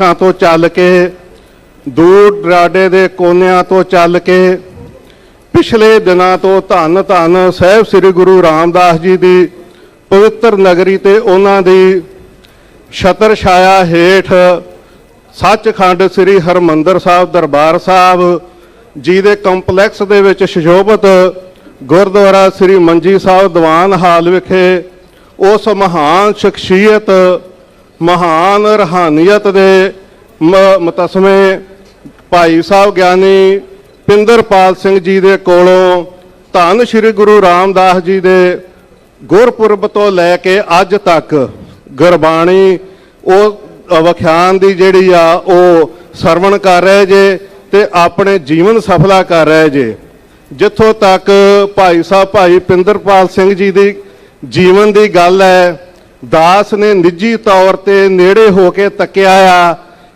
ਥਾਂ ਤੋਂ ਚੱਲ ਕੇ, ਦੂਰ ਦਰਾਡੇ ਦੇ ਕੋਨਿਆਂ ਤੋਂ ਚੱਲ ਕੇ, ਪਿਛਲੇ ਦਿਨਾਂ ਤੋਂ ਧੰਨ ਧੰਨ ਸਾਹਿਬ ਸ੍ਰੀ ਗੁਰੂ ਰਾਮਦਾਸ ਜੀ ਦੀ ਪਵਿੱਤਰ ਨਗਰੀ ਤੇ ਉਹਨਾਂ ਦੀ ਛਤਰ ਛਾਇਆ ਹੇਠ ਸੱਚਖੰਡ ਸ੍ਰੀ ਹਰਮੰਦਰ ਸਾਹਿਬ ਦਰਬਾਰ ਸਾਹਿਬ ਜੀ ਦੇ ਕੰਪਲੈਕਸ ਦੇ ਵਿੱਚ ਸ਼ੋਭਤ ਗੁਰਦੁਆਰਾ ਸ੍ਰੀ ਮੰਜੀ ਸਾਹਿਬ ਦੀਵਾਨ ਹਾਲ ਵਿਖੇ ਉਸ ਮਹਾਨ ਸ਼ਖਸੀਅਤ ਮਹਾਨ ਰਹਾਨੀਅਤ ਦੇ ਮਤਸਮੇ ਭਾਈ ਸਾਹਿਬ ਗਿਆਨੀ ਪਿੰਦਰਪਾਲ ਸਿੰਘ ਜੀ ਦੇ ਕੋਲੋਂ ਧੰਨ ਸ੍ਰੀ ਗੁਰੂ ਰਾਮਦਾਸ ਜੀ ਦੇ ਗੁਰਪੁਰਬ ਤੋਂ ਲੈ ਕੇ ਅੱਜ ਤੱਕ ਗੁਰਬਾਣੀ, ਉਹ ਵਿਖਿਆਨ ਦੀ ਜਿਹੜੀ ਆ, ਉਹ ਸਰਵਣ ਕਰ ਰਹੇ ਜੇ ਤੇ ਆਪਣੇ ਜੀਵਨ ਸਫਲਾ ਕਰ ਰਹੇ ਜੇ। ਜਿੱਥੋਂ ਤੱਕ ਭਾਈ ਸਾਹਿਬ, ਭਾਈ ਪਿੰਦਰਪਾਲ ਸਿੰਘ ਜੀ ਦੀ ਜੀਵਨ ਦੀ ਗੱਲ ਹੈ ਦਾਸ ਨੇ ਨਿੱਜੀ ਤੌਰ ਤੇ ਨੇੜੇ ਹੋ ਕੇ ਤੱਕਿਆ ਆ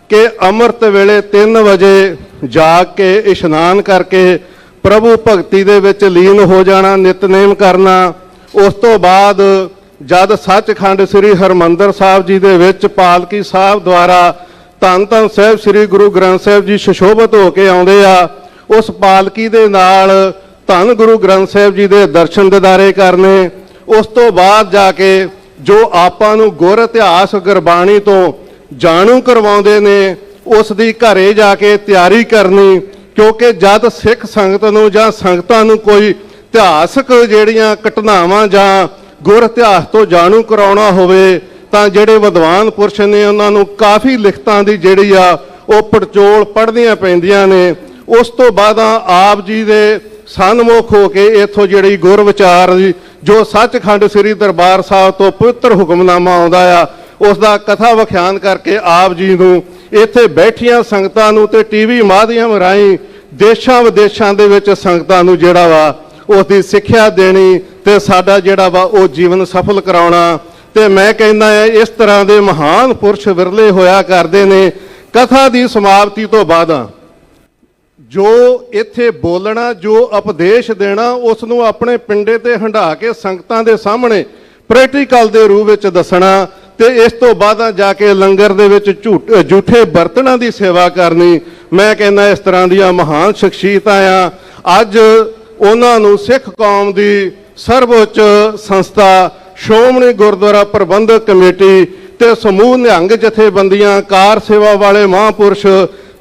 ਕਿ ਅੰਮ੍ਰਿਤ ਵੇਲੇ 3 ਵਜੇ ਜਾਗ ਕੇ ਇਸ਼ਨਾਨ ਕਰਕੇ ਪ੍ਰਭੂ ਭਗਤੀ ਦੇ ਵਿੱਚ ਲੀਨ ਹੋ ਜਾਣਾ, ਨਿਤਨੇਮ ਕਰਨਾ। ਉਸ ਤੋਂ ਬਾਅਦ ਜਦ ਸੱਚਖੰਡ ਸ੍ਰੀ ਹਰਮੰਦਰ ਸਾਹਿਬ ਜੀ ਦੇ ਵਿੱਚ ਪਾਲਕੀ ਸਾਹਿਬ ਦੁਆਰਾ ਧੰਨ ਧੰਨ ਸਾਹਿਬ ਸ੍ਰੀ ਗੁਰੂ ਗ੍ਰੰਥ ਸਾਹਿਬ ਜੀ ਸੁਸ਼ੋਭਿਤ ਹੋ ਕੇ ਆਉਂਦੇ ਆ, ਉਸ ਪਾਲਕੀ ਦੇ ਨਾਲ ਧੰਨ ਗੁਰੂ ਗ੍ਰੰਥ ਸਾਹਿਬ ਜੀ ਦੇ ਦਰਸ਼ਨ ਦਿਦਾਰੇ ਕਰਨੇ। ਉਸ ਤੋਂ ਬਾਅਦ ਜਾ ਕੇ ਜੋ ਆਪਾਂ ਨੂੰ ਗੁਰ ਇਤਿਹਾਸ ਗੁਰਬਾਣੀ ਤੋਂ ਜਾਣੂ ਕਰਵਾਉਂਦੇ ਨੇ, ਉਸ ਦੀ ਘਰੇ ਜਾ ਕੇ ਤਿਆਰੀ ਕਰਨੀ, ਕਿਉਂਕਿ ਜਦ ਸਿੱਖ ਸੰਗਤ ਨੂੰ ਜਾਂ ਸੰਗਤਾਂ ਨੂੰ ਕੋਈ ਇਤਿਹਾਸਕ ਜਿਹੜੀਆਂ ਘਟਨਾਵਾਂ ਜਾਂ ਗੁਰ ਇਤਿਹਾਸ ਤੋਂ ਜਾਣੂ ਕਰਾਉਣਾ ਹੋਵੇ, ਤਾਂ ਜਿਹੜੇ ਵਿਦਵਾਨ ਪੁਰਸ਼ ਨੇ ਉਹਨਾਂ ਨੂੰ ਕਾਫੀ ਲਿਖਤਾਂ ਦੀ ਜਿਹੜੀ ਆ, ਉਹ ਪੜਚੋਲ ਪੜ੍ਹਨੀਆਂ ਪੈਂਦੀਆਂ ਨੇ। ਉਸ ਤੋਂ ਬਾਅਦ ਆਪ ਜੀ ਦੇ ਸਨਮੁਖ ਹੋ ਕੇ ਇਥੋਂ ਜਿਹੜੀ ਗੁਰ ਵਿਚਾਰ ਦੀ ਜੋ ਸੱਚਖੰਡ ਸ੍ਰੀ ਦਰਬਾਰ ਸਾਹਿਬ ਤੋਂ ਪਵਿੱਤਰ ਹੁਕਮਨਾਮਾ ਆਉਂਦਾ ਆ, ਉਸ ਦਾ ਕਥਾ ਵਿਖਿਆਨ ਕਰਕੇ ਆਪ ਜੀ ਨੂੰ ਇੱਥੇ ਬੈਠੀਆਂ ਸੰਗਤਾਂ ਨੂੰ ਤੇ ਟੀਵੀ ਮਾਧਿਅਮ ਰਾਹੀਂ ਦੇਸ਼ਾਂ ਵਿਦੇਸ਼ਾਂ ਦੇ ਵਿੱਚ ਸੰਗਤਾਂ ਨੂੰ ਜਿਹੜਾ ਵਾ, ਉਸ ਦੀ ਸਿੱਖਿਆ ਦੇਣੀ ਤੇ ਸਾਡਾ ਜਿਹੜਾ ਵਾ ਉਹ ਜੀਵਨ ਸਫਲ ਕਰਾਉਣਾ। ਤੇ ਮੈਂ ਕਹਿੰਦਾ ਆ, ਇਸ ਤਰ੍ਹਾਂ ਦੇ ਮਹਾਨ ਪੁਰਸ਼ ਵਿਰਲੇ ਹੋਇਆ ਕਰਦੇ ਨੇ। ਕਥਾ ਦੀ ਸਮਾਪਤੀ ਤੋਂ ਬਾਅਦ ਜੋ ਇੱਥੇ ਬੋਲਣਾ, ਜੋ ਉਪਦੇਸ਼ ਦੇਣਾ, ਉਸ ਨੂੰ ਆਪਣੇ ਪਿੰਡੇ ਤੇ ਹੰਢਾ ਕੇ ਸੰਗਤਾਂ ਦੇ ਸਾਹਮਣੇ ਪ੍ਰੈਕਟੀਕਲ ਦੇ ਰੂਪ ਵਿੱਚ ਦੱਸਣਾ ਤੇ ਇਸ ਤੋਂ ਬਾਅਦ ਜਾ ਕੇ ਲੰਗਰ ਦੇ ਵਿੱਚ ਝੂਠ ਝੂਠੇ ਬਰਤਨਾਂ ਦੀ ਸੇਵਾ ਕਰਨੀ। ਮੈਂ ਕਹਿੰਦਾ ਇਸ ਤਰ੍ਹਾਂ ਦੀਆਂ ਮਹਾਨ ਸ਼ਖਸੀਅਤਾਂ ਆ। ਅੱਜ ਉਹਨਾਂ ਨੂੰ ਸਿੱਖ ਕੌਮ ਦੀ ਸਰਵਉੱਚ ਸੰਸਥਾ, ਸ਼੍ਰੋਮਣੀ ਗੁਰਦੁਆਰਾ ਪ੍ਰਬੰਧਕ ਕਮੇਟੀ ਤੇ ਸਮੂਹ ਨਿਹੰਗ ਜਥੇਬੰਦੀਆਂ, ਕਾਰ ਸੇਵਾ ਵਾਲੇ ਮਹਾਂਪੁਰਸ਼,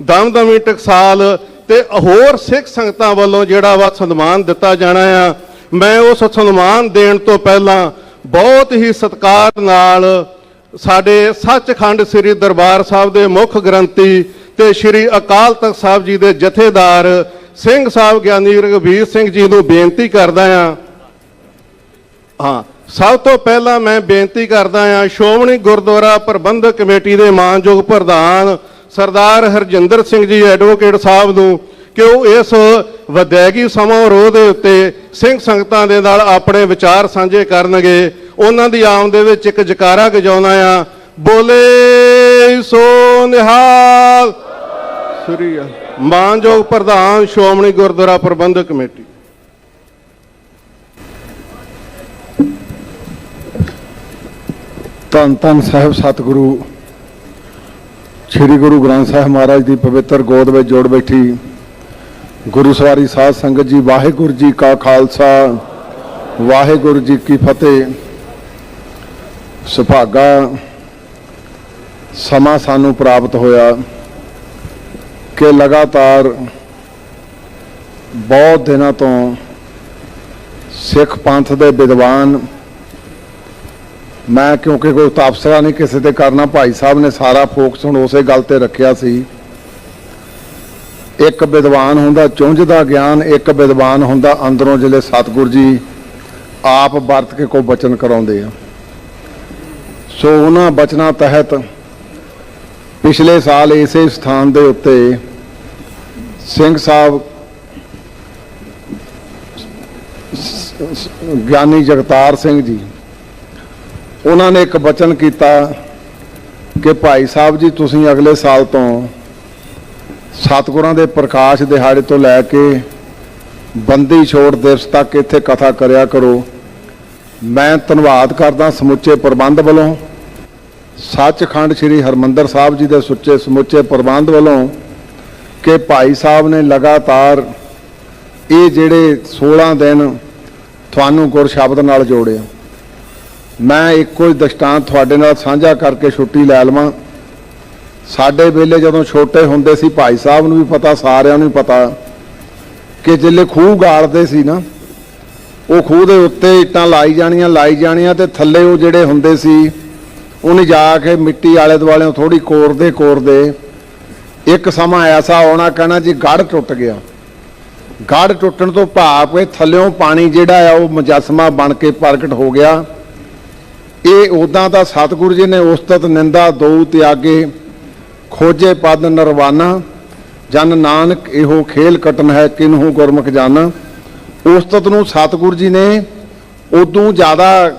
ਦਮਦਮੀ ਟਕਸਾਲ ਤੇ ਹੋਰ ਸਿੱਖ ਸੰਗਤਾਂ ਵੱਲੋਂ ਜਿਹੜਾ ਵਾ ਸਨਮਾਨ ਦਿੱਤਾ ਜਾਣਾ ਆ, ਮੈਂ ਉਸ ਸਨਮਾਨ ਦੇਣ ਤੋਂ ਪਹਿਲਾਂ ਬਹੁਤ ਹੀ ਸਤਿਕਾਰ ਨਾਲ ਸਾਡੇ ਸੱਚਖੰਡ ਸ੍ਰੀ ਦਰਬਾਰ ਸਾਹਿਬ ਦੇ ਮੁੱਖ ਗ੍ਰੰਥੀ ਤੇ ਸ੍ਰੀ ਅਕਾਲ ਤਖਤ ਸਾਹਿਬ ਜੀ ਦੇ ਜਥੇਦਾਰ ਸਿੰਘ ਸਾਹਿਬ ਗਿਆਨੀ ਰਘਬੀਰ ਸਿੰਘ ਜੀ ਨੂੰ ਬੇਨਤੀ ਕਰਦਾ ਆ। ਹਾਂ, ਸਭ ਤੋਂ ਪਹਿਲਾਂ ਮੈਂ ਬੇਨਤੀ ਕਰਦਾ ਹਾਂ ਸ਼੍ਰੋਮਣੀ ਗੁਰਦੁਆਰਾ ਪ੍ਰਬੰਧਕ ਕਮੇਟੀ ਦੇ ਮਾਨਯੋਗ ਪ੍ਰਧਾਨ ਸਰਦਾਰ ਹਰਜਿੰਦਰ ਸਿੰਘ ਜੀ ਐਡਵੋਕੇਟ ਸਾਹਿਬ ਨੂੰ ਕਿ ਉਹ ਇਸ ਵਿਦਿਆਗੀ ਸਮਾਰੋਹ ਦੇ ਉੱਤੇ ਸਿੰਘ ਸੰਗਤਾਂ ਦੇ ਨਾਲ ਆਪਣੇ ਵਿਚਾਰ ਸਾਂਝੇ ਕਰਨਗੇ। ਉਹਨਾਂ ਦੀ ਆਮਦ ਦੇ ਵਿੱਚ ਇੱਕ ਜਕਾਰਾ ਗਜਾਉਣਾ ਆ। ਬੋਲੇ ਸੋ ਨਿਹਾਲ। ਸ੍ਰੀ ਅਕਾਲ। ਮਾਨਯੋਗ ਪ੍ਰਧਾਨ ਸ਼੍ਰੋਮਣੀ ਗੁਰਦੁਆਰਾ ਪ੍ਰਬੰਧਕ ਕਮੇਟੀ। ਧੰਨ ਧੰਨ ਸਾਹਿਬ ਸਤਿਗੁਰੂ ਸ੍ਰੀ ਗੁਰੂ ਗ੍ਰੰਥ ਸਾਹਿਬ ਮਹਾਰਾਜ ਦੀ ਪਵਿੱਤਰ ਗੋਦ ਵਿੱਚ ਜੋੜ ਬੈਠੀ। ਗੁਰੂ ਸਵਾਰੀ ਸਾਧ ਸੰਗਤ ਜੀ, ਵਾਹਿਗੁਰੂ ਜੀ ਕਾ ਖਾਲਸਾ, ਵਾਹਿਗੁਰੂ ਜੀ ਕੀ ਫਤਿਹ। ਸੁਭਾਗਾ, ਸਮਾਂ ਸਾਨੂੰ ਪ੍ਰਾਪਤ ਹੋਇਆ ਕਿ ਲਗਾਤਾਰ ਬਹੁਤ ਦਿਨਾਂ ਤੋਂ ਸਿੱਖ ਪੰਥ ਦੇ ਵਿਦਵਾਨ ਮੈਂ ਕਿਉਂਕਿ ਕੋਈ ਤਬਸਰਾ ਨਹੀਂ ਕਿਸੇ ਤੇ ਕਰਨਾ ਭਾਈ ਸਾਹਿਬ ਨੇ ਸਾਰਾ ਫੋਕਸ ਹੁਣ ਉਸੇ ਗੱਲ ਤੇ ਰੱਖਿਆ ਸੀ। ਇੱਕ ਵਿਦਵਾਨ ਹੁੰਦਾ ਚੁੰਝਦਾ ਗਿਆਨ, ਇੱਕ ਵਿਦਵਾਨ ਹੁੰਦਾ ਅੰਦਰੋਂ ਜਿਹੜੇ ਸਤਿਗੁਰ ਜੀ, ਆਪ ਵਰਤ ਕੇ ਕੋ ਬਚਨ ਕਰਾਉਂਦੇ ਆ। ਸੋ ਉਹਨਾਂ ਬਚਨਾਂ ਤਹਿਤ ਪਿਛਲੇ ਸਾਲ ਇਸੇ ਸਥਾਨ ਦੇ ਉੱਤੇ ਸਿੰਘ ਸਾਹਿਬ ਗਿਆਨੀ ਜਗਤਾਰ ਸਿੰਘ ਜੀ ਉਹਨਾਂ ਨੇ ਇੱਕ ਬਚਨ ਕੀਤਾ ਕਿ ਭਾਈ ਸਾਹਿਬ ਜੀ, ਤੁਸੀਂ ਅਗਲੇ ਸਾਲ ਤੋਂ ਸਤਿਗੁਰਾਂ ਦੇ ਪ੍ਰਕਾਸ਼ ਦਿਹਾੜੇ ਤੋਂ ਲੈ ਕੇ ਬੰਦੀ ਛੋੜ ਦਿਵਸ ਤੱਕ ਇੱਥੇ ਕਥਾ ਕਰਿਆ ਕਰੋ। ਮੈਂ ਧੰਨਵਾਦ ਕਰਦਾ ਸਮੁੱਚੇ ਪ੍ਰਬੰਧ ਵੱਲੋਂ। ਸੱਚਖੰਡ ਸ੍ਰੀ ਹਰਮੰਦਰ ਸਾਹਿਬ ਜੀ ਦੇ ਸੁੱਚੇ ਸਮੁੱਚੇ ਪ੍ਰਬੰਧ ਵੱਲੋਂ ਕਿ ਭਾਈ ਸਾਹਿਬ ਨੇ ਲਗਾਤਾਰ ਇਹ ਜਿਹੜੇ 16 ਦਿਨ ਤੁਹਾਨੂੰ ਗੁਰ ਸ਼ਬਦ ਨਾਲ ਜੋੜਿਆ। ਮੈਂ ਇੱਕੋ ਹੀ ਦਸ਼ਟਾਂਤ ਤੁਹਾਡੇ ਨਾਲ ਸਾਂਝਾ ਕਰਕੇ ਛੁੱਟੀ ਲੈ ਲਵਾਂ। ਸਾਡੇ ਵੇਲੇ ਜਦੋਂ ਛੋਟੇ ਹੁੰਦੇ ਸੀ, ਭਾਈ ਸਾਹਿਬ ਨੂੰ ਵੀ ਪਤਾ, ਸਾਰਿਆਂ ਨੂੰ ਵੀ ਪਤਾ ਕਿ ਜਿੱਲੇ ਖੂਹ ਗਾਲਦੇ ਸੀ ਨਾ, ਉਹ ਖੂਹ ਦੇ ਉੱਤੇ ਇੱਟਾਂ ਲਾਈ ਜਾਣੀਆਂ ਲਾਈ ਜਾਣੀਆਂ ਤੇ ਥੱਲੇ ਉਹ ਜਿਹੜੇ ਹੁੰਦੇ ਸੀ, ਉਹਨੇ ਜਾ ਕੇ ਮਿੱਟੀ ਆਲੇ ਦੁਆਲੇ ਥੋੜੀ ਕੋਰਦੇ ਕੋਰਦੇ। ਇੱਕ ਸਮਾਂ ਐਸਾ ਆਉਣਾ ਕਹਿਣਾ ਜੀ ਗੜ ਟੁੱਟ ਗਿਆ। ਗੜ ਟੁੱਟਣ ਤੋਂ ਭਾਵ ਇਹ ਥੱਲਿਓਂ ਪਾਣੀ ਜਿਹੜਾ ਆ, ਉਹ ਮੁਜੱਸਮਾ ਬਣ ਕੇ ਪ੍ਰਗਟ ਹੋ ਗਿਆ। ਇਹ ਉਦਾਂ ਦਾ ਸਤਿਗੁਰੂ ਜੀ ਨੇ ਉਸਤਤ ਨਿੰਦਾ ਦੋ ਤਿਆਗੇ, ਖੋਜੇ, ਪਦ ਨਰਵਾਨਾ ਜਨ ਨਾਨਕ ਇਹੋ ਖੇਲ ਕਟਨ ਹੈ, ਕਿਨਹੂ ਗੁਰਮੁਖ ਜਾਣਾ। ਉਸਤਤ ਨੂੰ ਸਤਿਗੁਰੂ ਜੀ ਨੇ ਉਦੋਂ ਜ਼ਿਆਦਾ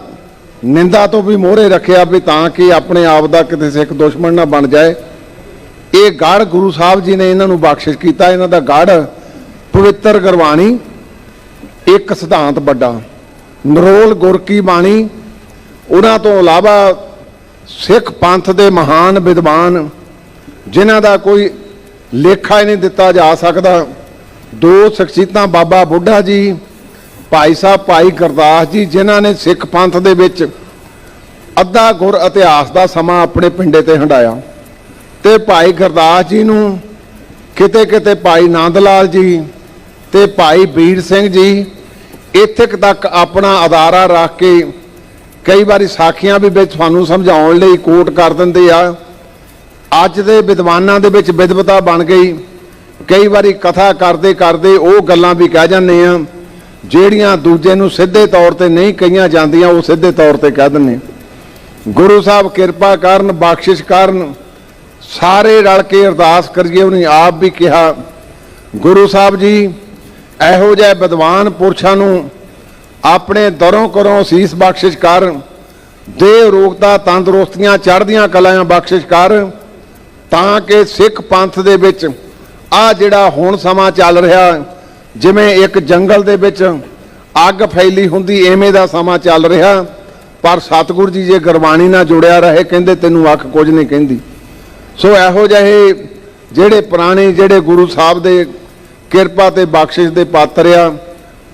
ਨਿੰਦਾ ਤੋਂ ਵੀ ਮੋਹਰੇ ਰੱਖਿਆ ਵੀ ਤਾਂ ਕਿ ਆਪਣੇ ਆਪ ਦਾ ਕਿਤੇ ਸਿੱਖ ਦੁਸ਼ਮਣ ਨਾ ਬਣ ਜਾਏ। ਇਹ ਗੜ ਗੁਰੂ ਸਾਹਿਬ ਜੀ ਨੇ ਇਹਨਾਂ ਨੂੰ ਬਖਸ਼ਿਸ਼ ਕੀਤਾ, ਇਹਨਾਂ ਦਾ ਗੜ ਪਵਿੱਤਰ ਗੁਰਬਾਣੀ, ਇੱਕ ਸਿਧਾਂਤ ਵੱਡਾ। ਨਰੋਲ ਗੁਰ ਕੀ ਬਾਣੀ ਉਹਨਾਂ ਤੋਂ ਇਲਾਵਾ ਸਿੱਖ ਪੰਥ ਦੇ ਮਹਾਨ ਵਿਦਵਾਨ ਜਿਨ੍ਹਾਂ ਦਾ ਕੋਈ ਲੇਖਾ ਹੀ ਨਹੀਂ ਦਿੱਤਾ ਜਾ ਸਕਦਾ, ਦੋ ਸ਼ਖਸੀਅਤਾਂ ਬਾਬਾ ਬੁੱਢਾ ਜੀ, ਭਾਈ ਸਾਹਿਬ ਭਾਈ ਗੁਰਦਾਸ ਜੀ, ਜਿਨ੍ਹਾਂ ਨੇ ਸਿੱਖ ਪੰਥ ਦੇ ਵਿੱਚ ਅੱਧਾ ਗੁਰ ਇਤਿਹਾਸ ਦਾ ਸਮਾਂ ਆਪਣੇ ਪਿੰਡੇ ਤੇ ਹੰਡਾਇਆ। ਤੇ ਭਾਈ ਗੁਰਦਾਸ ਜੀ ਨੂੰ ਕਿਤੇ ਕਿਤੇ ਭਾਈ ਨੰਦ ਲਾਲ ਜੀ ਤੇ ਭਾਈ ਵੀਰ ਸਿੰਘ ਜੀ, ਇੱਥੇ ਤੱਕ ਆਪਣਾ ਅਦਾਰਾ ਰੱਖ ਕੇ ਕਈ ਵਾਰੀ ਸਾਖੀਆਂ ਵੀ ਵਿੱਚ ਤੁਹਾਨੂੰ ਸਮਝਾਉਣ ਲਈ ਕੋਟ ਕਰ ਦਿੰਦੇ ਆ। ਅੱਜ ਦੇ ਵਿਦਵਾਨਾਂ ਦੇ ਵਿੱਚ ਵਿਦਵਤਾ ਬਣ ਗਈ। ਕਈ ਵਾਰੀ ਕਥਾ ਕਰਦੇ ਕਰਦੇ ਉਹ ਗੱਲਾਂ ਵੀ ਕਹਿ ਜਾਂਦੇ ਆ। ਜਿਹੜੀਆਂ ਦੂਜੇ ਨੂੰ ਸਿੱਧੇ ਤੌਰ ਤੇ ਨਹੀਂ ਕਹੀਆਂ ਜਾਂਦੀਆਂ, ਉਹ ਸਿੱਧੇ ਤੌਰ ਤੇ ਕਹਿ ਦਿੰਦੇ ਗੁਰੂ ਸਾਹਿਬ ਕਿਰਪਾ ਕਰਨ, ਬਖਸ਼ਿਸ਼ ਕਰਨ, ਸਾਰੇ ਰਲ ਕੇ ਅਰਦਾਸ ਕਰੀਏ, ਉਹਨੇ ਆਪ ਵੀ ਕਿਹਾ। ਗੁਰੂ ਸਾਹਿਬ ਜੀ, ਇਹੋ ਜਿਹੇ ਵਿਦਵਾਨ ਪੁਰਸ਼ਾਂ ਨੂੰ ਆਪਣੇ ਦਰੋਂ ਕਰੋਂ ਸੀਸ ਬਖਸ਼ਿਸ਼ ਕਰ ਦੇ ਰੋਗਤਾ ਤੰਦਰੁਸਤੀਆਂ ਚੜ੍ਹਦੀਆਂ ਕਲਾਆਂ ਬਖਸ਼ਿਸ਼ ਕਰ ਤਾਂ ਕਿ ਸਿੱਖ ਪੰਥ ਦੇ ਵਿੱਚ ਆ ਜਿਹੜਾ ਹੁਣ ਸਮਾਂ ਚੱਲ ਰਿਹਾ, ਜਿਵੇਂ ਇੱਕ ਜੰਗਲ ਦੇ ਵਿੱਚ ਅੱਗ ਫੈਲੀ ਹੁੰਦੀ ਐਵੇਂ ਦਾ ਸਮਾਂ ਚੱਲ ਰਿਹਾ, ਪਰ ਸਤਿਗੁਰੂ ਜੀ ਜੇ ਗੁਰਬਾਣੀ ਨਾਲ ਜੁੜਿਆ ਰਹੇ, ਕਹਿੰਦੇ ਤੈਨੂੰ ਅੱਖ ਕੁਝ ਨਹੀਂ ਕਹਿੰਦੀ। ਸੋ ਇਹੋ ਜਿਹੇ ਜਿਹੜੇ ਪੁਰਾਣੇ ਜਿਹੜੇ ਗੁਰੂ ਸਾਹਿਬ ਦੇ ਕਿਰਪਾ ਤੇ ਬਖਸ਼ਿਸ਼ ਦੇ ਪਾਤਰ ਆ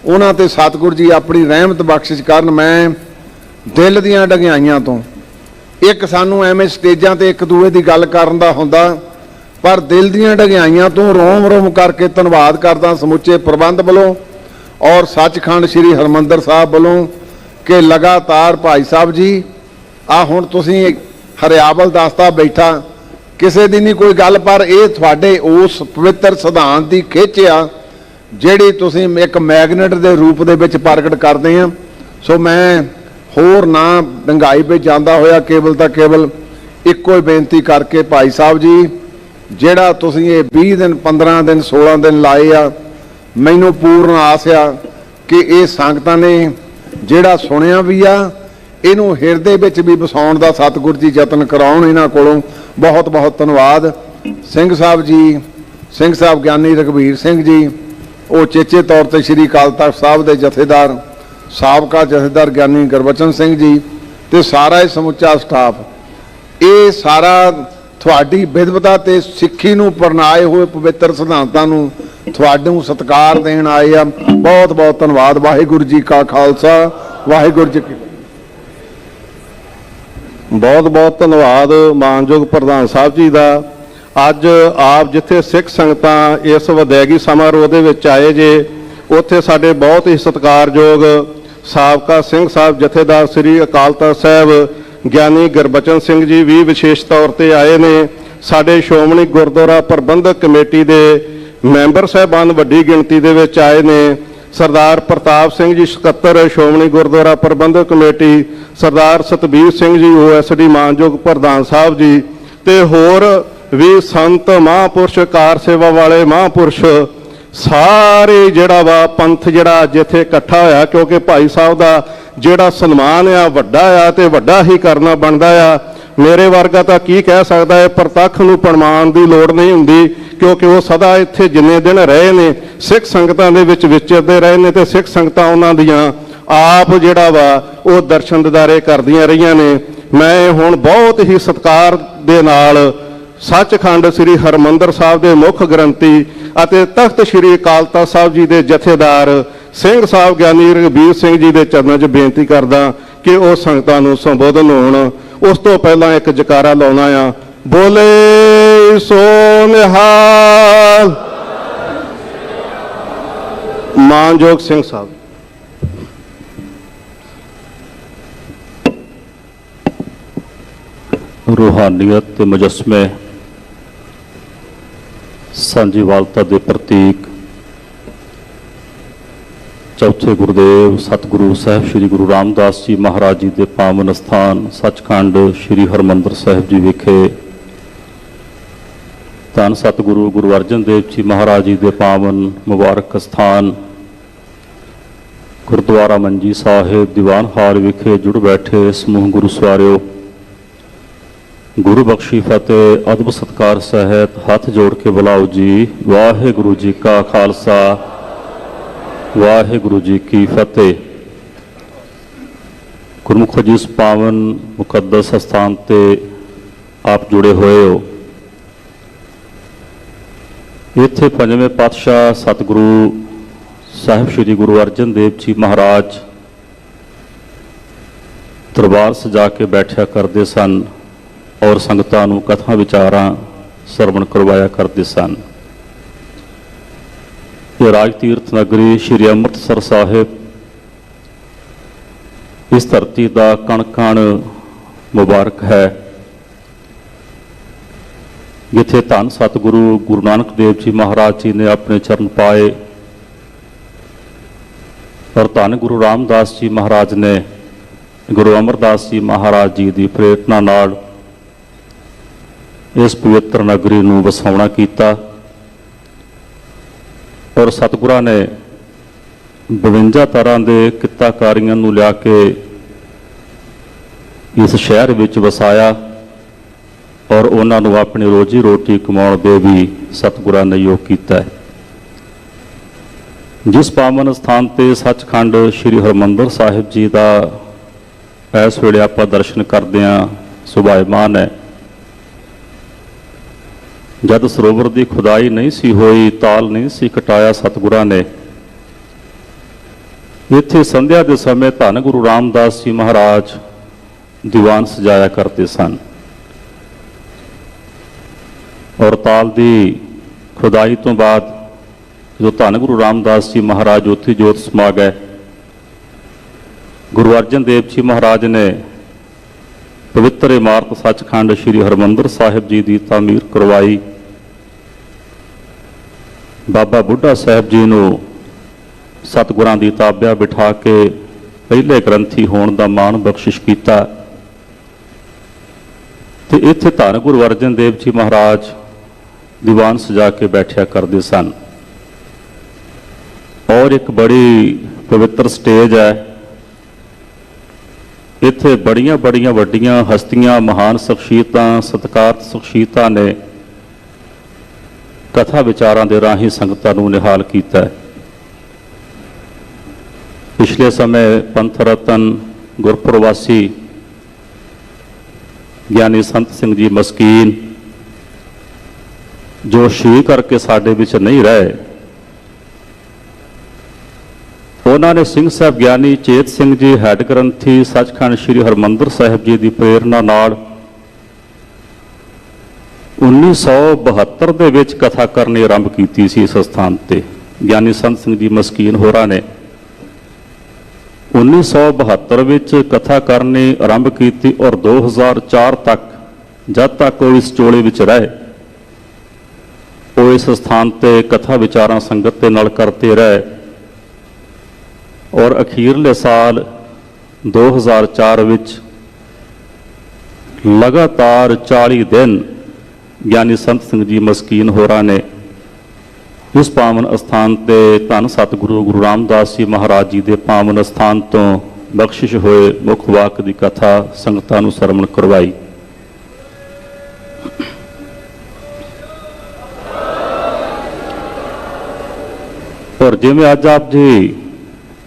ਉਹਨਾਂ ਤੇ ਸਤਿਗੁਰੂ ਜੀ ਆਪਣੀ ਰਹਿਮਤ ਬਖਸ਼ਿਸ਼ ਕਰਨ ਮੈਂ ਦਿਲ ਦੀਆਂ ਡਗਿਆਈਆਂ ਤੋਂ। ਇੱਕ ਸਾਨੂੰ ਐਵੇਂ ਸਟੇਜਾਂ ਤੇ ਇੱਕ ਦੂਏ ਦੀ ਗੱਲ ਕਰਨ ਦਾ ਹੁੰਦਾ, ਪਰ ਦਿਲ ਦੀਆਂ ਡਗਿਆਈਆਂ ਤੋਂ ਰੋਮ ਰੋਮ ਕਰਕੇ ਧੰਨਵਾਦ ਕਰਦਾ ਸਮੁੱਚੇ ਪ੍ਰਬੰਧ ਵੱਲੋਂ ਔਰ ਸੱਚਖੰਡ ਸ੍ਰੀ ਹਰਮੰਦਰ ਸਾਹਿਬ ਵੱਲੋਂ ਕਿ ਲਗਾਤਾਰ ਭਾਈ ਸਾਹਿਬ ਜੀ, ਆ ਹੁਣ ਤੁਸੀਂ ਹਰਿਆਵਲ ਦਸਤਾ ਬੈਠਾ, ਕਿਸੇ ਦੀ ਨਹੀਂ ਕੋਈ ਗੱਲ, ਪਰ ਇਹ ਤੁਹਾਡੇ ਉਸ ਪਵਿੱਤਰ ਸਿਧਾਂਤ ਦੀ ਖਿੱਚ ਆ। ਜਿਹੜੀ ਤੁਸੀਂ ਇੱਕ ਮੈਗਨੇਟ ਦੇ ਰੂਪ ਦੇ ਵਿੱਚ ਪ੍ਰਗਟ ਕਰਦੇ ਆ, ਸੋ ਮੈਂ ਹੋਰ ਨਾ ਡੰਗਾਈ ਵਿੱਚ ਜਾਂਦਾ ਹੋਇਆ ਕੇਵਲ ਤਾਂ ਕੇਵਲ ਇੱਕੋ ਹੀ ਬੇਨਤੀ ਕਰਕੇ ਭਾਈ ਸਾਹਿਬ ਜੀ, ਜਿਹੜਾ ਤੁਸੀਂ ਇਹ 20 ਦਿਨ 15 ਦਿਨ 16 ਦਿਨ ਲਾਏ ਆ, ਮੈਨੂੰ ਪੂਰਨ ਆਸ ਆ ਕਿ ਇਹ ਸੰਗਤਾਂ ਨੇ ਜਿਹੜਾ ਸੁਣਿਆ ਵੀ ਆ, ਇਹਨੂੰ ਹਿਰਦੇ ਵਿੱਚ ਵੀ ਵਸਾਉਣ ਦਾ ਸਤਿਗੁਰ ਜੀ ਯਤਨ ਕਰਾਉਣ ਇਹਨਾਂ ਕੋਲੋਂ ਬਹੁਤ ਬਹੁਤ ਧੰਨਵਾਦ। ਸਿੰਘ ਸਾਹਿਬ ਜੀ, ਸਿੰਘ ਸਾਹਿਬ ਗਿਆਨੀ ਰਘਵੀਰ ਸਿੰਘ ਜੀ ਉਹ ਚੇਚੇ ਤੌਰ ਤੇ ਸ੍ਰੀ ਅਕਾਲ ਤਖਤ ਸਾਹਿਬ ਦੇ ਜਥੇਦਾਰ, ਸਾਬਕਾ ਜਥੇਦਾਰ ਗਿਆਨੀ ਗੁਰਬਚਨ ਸਿੰਘ ਜੀ ਤੇ ਸਾਰਾ ਇਹ ਸਮੁੱਚਾ ਸਟਾਫ। ਇਹ ਸਾਰਾ ਤੁਹਾਡੀ ਵਿਦਵਤਾ ਤੇ ਸਿੱਖੀ ਨੂੰ ਪਰਨਾਏ ਹੋਏ ਪਵਿੱਤਰ ਸਿਧਾਂਤਾਂ ਨੂੰ ਤੁਹਾਨੂੰ ਸਤਿਕਾਰ ਦੇਣ ਆਏ ਆ। ਬਹੁਤ ਬਹੁਤ ਧੰਨਵਾਦ। ਵਾਹਿਗੁਰੂ ਜੀ ਕਾ ਖਾਲਸਾ। ਵਾਹਿਗੁਰੂ ਜੀ ਕੀ ਬਹੁਤ ਬਹੁਤ ਧੰਨਵਾਦ ਮਾਨਯੋਗ ਪ੍ਰਧਾਨ ਸਾਹਿਬ ਜੀ ਦਾ। ਅੱਜ ਆਪ ਜਿੱਥੇ ਸਿੱਖ ਸੰਗਤਾਂ ਇਸ ਵਿਦਾਇਗੀ ਸਮਾਰੋਹ ਦੇ ਵਿੱਚ ਆਏ ਜੇ, ਉੱਥੇ ਸਾਡੇ ਬਹੁਤ ਹੀ ਸਤਿਕਾਰਯੋਗ ਸਾਬਕਾ ਸਿੰਘ ਸਾਹਿਬ ਜਥੇਦਾਰ ਸ੍ਰੀ ਅਕਾਲ ਤਖਤ ਸਾਹਿਬ, ਗਿਆਨੀ ਗੁਰਬਚਨ ਸਿੰਘ ਜੀ ਵੀ ਵਿਸ਼ੇਸ਼ ਤੌਰ ਤੇ ਆਏ ਨੇ। ਸਾਡੇ ਸ਼੍ਰੋਮਣੀ ਗੁਰਦੁਆਰਾ ਪ੍ਰਬੰਧਕ ਕਮੇਟੀ ਦੇ ਮੈਂਬਰ ਸਾਹਿਬਾਨ ਵੱਡੀ ਗਿਣਤੀ ਦੇ ਵਿੱਚ ਆਏ ਨੇ। ਸਰਦਾਰ ਪ੍ਰਤਾਪ ਸਿੰਘ ਜੀ ਸਕੱਤਰ, ਸ਼੍ਰੋਮਣੀ ਗੁਰਦੁਆਰਾ ਪ੍ਰਬੰਧਕ ਕਮੇਟੀ, ਸਰਦਾਰ ਸਤਬੀਰ ਸਿੰਘ ਜੀ ਓਐਸਡੀ ਮਾਨਯੋਗ ਪ੍ਰਧਾਨ ਸਾਹਿਬ ਜੀ ਤੇ ਹੋਰ ਵੀ ਸੰਤ ਮਹਾਂਪੁਰਸ਼ ਕਾਰ ਸੇਵਾ ਵਾਲੇ ਮਹਾਂਪੁਰਸ਼, ਸਾਰੇ ਜਿਹੜਾ ਵਾ ਪੰਥ ਜਿਹੜਾ ਜਿੱਥੇ ਇਕੱਠਾ ਹੋਇਆ, ਕਿਉਂਕਿ ਭਾਈ ਸਾਹਿਬ ਦਾ ਜਿਹੜਾ ਸਨਮਾਨ ਆ, ਵੱਡਾ ਆ ਤੇ ਵੱਡਾ ਹੀ ਕਰਨਾ ਬਣਦਾ ਆ। ਮੇਰੇ ਵਰਗਾ ਤਾਂ ਕੀ ਕਹਿ ਸਕਦਾ ਹੈ, ਪ੍ਰਤੱਖ ਨੂੰ ਪ੍ਰਮਾਣ ਦੀ ਲੋੜ ਨਹੀਂ ਹੁੰਦੀ, ਕਿਉਂਕਿ ਉਹ ਸਦਾ ਇੱਥੇ ਜਿੰਨੇ ਦਿਨ ਰਹੇ ਨੇ, ਸਿੱਖ ਸੰਗਤਾਂ ਦੇ ਵਿੱਚ ਵਿਚਰਦੇ ਰਹੇ ਨੇ ਤੇ ਸਿੱਖ ਸੰਗਤਾਂ ਉਹਨਾਂ ਦੀਆਂ ਆਪ ਜਿਹੜਾ ਵਾ ਉਹ ਦਰਸ਼ਨ ਦਿਦਾਰੇ ਕਰਦੀਆਂ ਰਹੀਆਂ ਨੇ। ਮੈਂ ਹੁਣ ਬਹੁਤ ਹੀ ਸਤਿਕਾਰ ਦੇ ਨਾਲ ਸੱਚਖੰਡ ਸ੍ਰੀ ਹਰਮੰਦਰ ਸਾਹਿਬ ਦੇ ਮੁੱਖ ਗ੍ਰੰਥੀ ਅਤੇ ਤਖਤ ਸ੍ਰੀ ਅਕਾਲ ਤਖਤ ਸਾਹਿਬ ਜੀ ਦੇ ਜਥੇਦਾਰ ਸਿੰਘ ਸਾਹਿਬ ਗਿਆਨੀ ਰਘਬੀਰ ਸਿੰਘ ਜੀ ਦੇ ਚਰਨਾਂ 'ਚ ਬੇਨਤੀ ਕਰਦਾ ਕਿ ਉਹ ਸੰਗਤਾਂ ਨੂੰ ਸੰਬੋਧਨ ਹੋਣ। ਉਸ ਤੋਂ ਪਹਿਲਾਂ ਇੱਕ ਜਕਾਰਾ ਲਾਉਣਾ ਆ। ਬੋਲੇ ਸੋ ਨਿਹਾਲ ਮਾਨਯੋਗ ਸਿੰਘ ਸਾਹਿਬ। ਰੂਹਾਨੀਅਤ ਤੇ ਮੁਜਸਮੇ ਸਾਂਝੀਵਾਲਤਾ ਦੇ ਪ੍ਰਤੀਕ ਚੌਥੇ ਗੁਰਦੇਵ ਸਤਿਗੁਰੂ ਸਾਹਿਬ ਸ੍ਰੀ ਗੁਰੂ ਰਾਮਦਾਸ ਜੀ ਮਹਾਰਾਜ ਜੀ ਦੇ ਪਾਵਨ ਸਥਾਨ ਸੱਚਖੰਡ ਸ੍ਰੀ ਹਰਮੰਦਰ ਸਾਹਿਬ ਜੀ ਵਿਖੇ, ਧੰਨ ਸਤਿਗੁਰੂ ਗੁਰੂ ਅਰਜਨ ਦੇਵ ਜੀ ਮਹਾਰਾਜ ਜੀ ਦੇ ਪਾਵਨ ਮੁਬਾਰਕ ਸਥਾਨ, ਗੁਰਦੁਆਰਾ ਮੰਜੀ ਸਾਹਿਬ ਦੀਵਾਨ ਹਾਲ ਵਿਖੇ ਜੁੜ ਬੈਠੇ ਸਮੂਹ ਗੁਰੂ ਸਵਾਰਿਓ। ਗੁਰੂ ਬਖਸ਼ੀ ਫਤਿਹ, ਅਦਬ ਸਤਕਾਰ ਸਹਿਤ ਹੱਥ ਜੋੜ ਕੇ ਬੁਲਾਓ ਜੀ। ਵਾਹਿਗੁਰੂ ਜੀ ਕਾ ਖਾਲਸਾ, ਵਾਹਿਗੁਰੂ ਜੀ ਕੀ ਫਤਿਹ। ਗੁਰਮੁਖ ਜੀ ਪਾਵਨ ਮੁਕੱਦਸ ਸਥਾਨ ਤੇ ਆਪ ਜੁੜੇ ਹੋਏ ਹੋ। ਇੱਥੇ ਪੰਜਵੇਂ ਪਾਤਸ਼ਾਹ ਸਤਿਗੁਰੂ ਸਾਹਿਬ ਸ੍ਰੀ ਗੁਰੂ ਅਰਜਨ ਦੇਵ ਜੀ ਮਹਾਰਾਜ ਦਰਬਾਰ ਸਜਾ ਕੇ ਬੈਠਿਆ ਕਰਦੇ ਸਨ। ਔਰ ਸੰਗਤਾਂ ਨੂੰ ਕਥਾ ਵਿਚਾਰਾਂ ਸਰਵਣ ਕਰਵਾਇਆ ਕਰਦੇ ਸਨ। ਇਹ ਰਾਜ ਤੀਰਥ ਨਗਰੀ ਸ੍ਰੀ ਅੰਮ੍ਰਿਤਸਰ ਸਾਹਿਬ ਇਸ ਧਰਤੀ ਦਾ ਕਣ ਕਣ ਮੁਬਾਰਕ ਹੈ, ਜਿੱਥੇ ਧੰਨ ਸਤਿਗੁਰੂ ਗੁਰੂ ਨਾਨਕ ਦੇਵ ਜੀ ਮਹਾਰਾਜ ਜੀ ਨੇ ਆਪਣੇ ਚਰਨ ਪਾਏ ਔਰ ਧੰਨ ਗੁਰੂ ਰਾਮਦਾਸ ਜੀ ਮਹਾਰਾਜ ਨੇ ਗੁਰੂ ਅਮਰਦਾਸ ਜੀ ਮਹਾਰਾਜ ਜੀ ਦੀ ਪ੍ਰੇਰਣਾ ਨਾਲ ਇਸ ਪਵਿੱਤਰ ਨਗਰੀ ਨੂੰ ਵਸਾਉਣਾ ਕੀਤਾ। ਔਰ ਸਤਿਗੁਰਾਂ ਨੇ 52 ਤਰ੍ਹਾਂ ਦੇ ਕਿੱਤਾਕਾਰੀਆਂ ਨੂੰ ਲਿਆ ਕੇ ਇਸ ਸ਼ਹਿਰ ਵਿੱਚ ਵਸਾਇਆ ਔਰ ਉਹਨਾਂ ਨੂੰ ਆਪਣੀ ਰੋਜੀ ਰੋਟੀ ਕਮਾਉਣ ਦੇ ਵੀ ਸਤਿਗੁਰਾਂ ਨੇ ਯੋਗ ਕੀਤਾ ਹੈ। ਜਿਸ ਪਾਵਨ ਸਥਾਨ ਤੇ ਸੱਚਖੰਡ ਸ੍ਰੀ ਹਰਮੰਦਰ ਸਾਹਿਬ ਜੀ ਦਾ ਇਸ ਵੇਲੇ ਆਪਾਂ ਦਰਸ਼ਨ ਕਰਦੇ ਹਾਂ ਸੁਭਾਇਮਾਨ ਹੈ। ਜਦ ਸਰੋਵਰ ਦੀ ਖੁਦਾਈ ਨਹੀਂ ਸੀ ਹੋਈ, ਤਾਲ ਨਹੀਂ ਸੀ ਕਟਾਇਆ ਸਤਿਗੁਰਾਂ ਨੇ। ਇੱਥੇ ਸੰਧਿਆ ਦੇ ਸਮੇਂ ਧੰਨ ਗੁਰੂ ਰਾਮਦਾਸ ਜੀ ਮਹਾਰਾਜ ਦੀਵਾਨ ਸਜਾਇਆ ਕਰਦੇ ਸਨ। ਔਰ ਤਾਲ ਦੀ ਖੁਦਾਈ ਤੋਂ ਬਾਅਦ ਜਦੋਂ ਧੰਨ ਗੁਰੂ ਰਾਮਦਾਸ ਜੀ ਮਹਾਰਾਜ ਉੱਥੇ ਜੋਤ ਸਮਾ ਗਏ, ਗੁਰੂ ਅਰਜਨ ਦੇਵ ਜੀ ਮਹਾਰਾਜ ਨੇ ਪਵਿੱਤਰ ਇਮਾਰਤ ਸੱਚਖੰਡ ਸ੍ਰੀ ਹਰਮੰਦਰ ਸਾਹਿਬ ਜੀ ਦੀ ਤਾਮੀਰ ਕਰਵਾਈ। ਬਾਬਾ ਬੁੱਢਾ ਸਾਹਿਬ ਜੀ ਨੂੰ ਸਤਿਗੁਰਾਂ ਦੀ ਤਾਬਿਆ ਬਿਠਾ ਕੇ ਪਹਿਲੇ ਗ੍ਰੰਥੀ ਹੋਣ ਦਾ ਮਾਣ ਬਖਸ਼ਿਸ਼ ਕੀਤਾ। ਤੇ ਇੱਥੇ ਧੰਨ ਗੁਰੂ ਅਰਜਨ ਦੇਵ ਜੀ ਮਹਾਰਾਜ ਦੀਵਾਨ ਸਜਾ ਕੇ ਬੈਠਿਆ ਕਰਦੇ ਸਨ। ਔਰ ਇੱਕ ਬੜੀ ਪਵਿੱਤਰ ਸਟੇਜ ਹੈ। ਇੱਥੇ ਬੜੀਆਂ ਬੜੀਆਂ ਵੱਡੀਆਂ ਹਸਤੀਆਂ, ਮਹਾਨ ਸ਼ਖਸੀਅਤਾਂ ਸਤਿਕਾਰਤ ਸ਼ਖਸੀਅਤਾਂ ਨੇ ਕਥਾ ਵਿਚਾਰਾਂ ਦੇ ਰਾਹੀਂ ਸੰਗਤਾਂ ਨੂੰ ਨਿਹਾਲ ਕੀਤਾ ਹੈ। ਪਿਛਲੇ ਸਮੇਂ ਪੰਥ ਰਤਨ ਗੁਰਪ੍ਰਵਾਸੀ ਗਿਆਨੀ ਸੰਤ ਸਿੰਘ ਜੀ ਮਸਕੀਨ, ਜੋ ਸ਼ੀ ਕਰਕੇ ਸਾਡੇ ਵਿੱਚ ਨਹੀਂ ਰਹੇ, ਉਹਨਾਂ ਨੇ ਸਿੰਘ ਸਾਹਿਬ ਗਿਆਨੀ ਚੇਤ ਸਿੰਘ ਜੀ, ਹੈੱਡ ਗ੍ਰੰਥੀ ਸੱਚਖੰਡ ਸ੍ਰੀ ਹਰਮੰਦਰ ਸਾਹਿਬ ਜੀ ਦੀ ਪ੍ਰੇਰਣਾ ਨਾਲ 1972 ਦੇ ਵਿੱਚ ਕਥਾ ਕਰਨੀ ਆਰੰਭ ਕੀਤੀ ਸੀ ਇਸ ਸਥਾਨ ਤੇ। ਗਿਆਨੀ ਸੰਤ ਸਿੰਘ ਜੀ ਮਸਕੀਨ ਹੋਰਾਂ ਨੇ 1972 ਵਿੱਚ ਕਥਾ ਕਰਨੀ ਆਰੰਭ ਕੀਤੀ ਔਰ 2004 ਤੱਕ ਜਦ ਤੱਕ ਉਹ ਇਸ ਚੋਲੇ ਵਿੱਚ ਰਹੇ, ਉਹ ਇਸ ਸਥਾਨ ਤੇ ਕਥਾ ਵਿਚਾਰਾਂ ਸੰਗਤ ਦੇ ਨਾਲ ਕਰਤੇ ਰਹੇ ਔਰ ਅਖੀਰਲੇ ਸਾਲ 2004 ਵਿੱਚ ਲਗਾਤਾਰ 40 ਦਿਨ ਗਿਆਨੀ ਸੰਤ ਸਿੰਘ ਜੀ ਮਸਕੀਨ ਹੋਰਾਂ ਨੇ ਇਸ ਪਾਵਨ ਅਸਥਾਨ ਤੇ ਧੰਨ ਸਤਿਗੁਰੂ ਗੁਰੂ ਰਾਮਦਾਸ ਜੀ ਮਹਾਰਾਜ ਜੀ ਦੇ ਪਾਵਨ ਅਸਥਾਨ ਤੋਂ ਬਖਸ਼ਿਸ਼ ਹੋਏ ਮੁੱਖ ਵਾਕ ਦੀ ਕਥਾ ਸੰਗਤਾਂ ਨੂੰ ਸਰਵਣ ਕਰਵਾਈ। ਔਰ ਜਿਵੇਂ ਅੱਜ ਆਪ ਜੀ